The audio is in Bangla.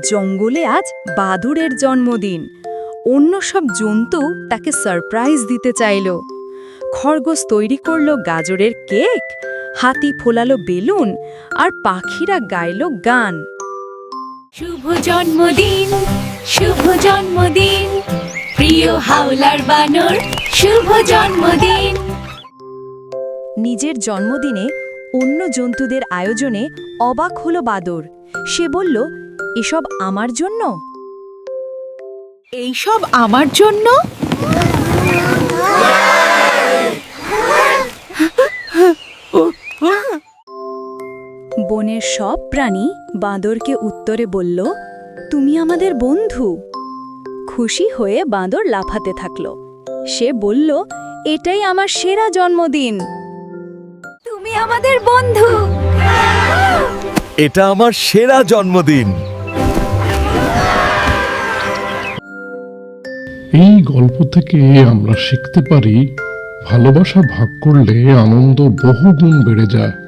জঙ্গলে আজ বাদুড়ের জন্মদিন। অন্য সব জন্তু তাকে সারপ্রাইজ দিতে চাইল। খরগোশ তৈরি করল গাজরের কেক হাতি ফোলালো বেলুন আর পাখিরা গাইল গান। শুভ জন্মদিন শুভ জন্মদিন প্রিয় হাওলার বানর শুভ জন্মদিন। নিজের জন্মদিনে অন্য জন্তুদের আয়োজনে অবাক হলো বাদর সে বলল এসব আমার জন্য? এইসব আমার জন্য? বনের সব প্রাণী বাঁদরকে উত্তরে বলল তুমি আমাদের বন্ধু। খুশি হয়ে বাঁদর লাফাতে থাকল। সে বলল এটাই আমার সেরা জন্মদিন। তুমি আমাদের বন্ধু। এটা আমার সেরা জন্মদিন। এই গল্প থেকে আমরা শিখতে পারি ভালোবাসা ভাগ করলে আনন্দ বহুগুণ বেড়ে যায়।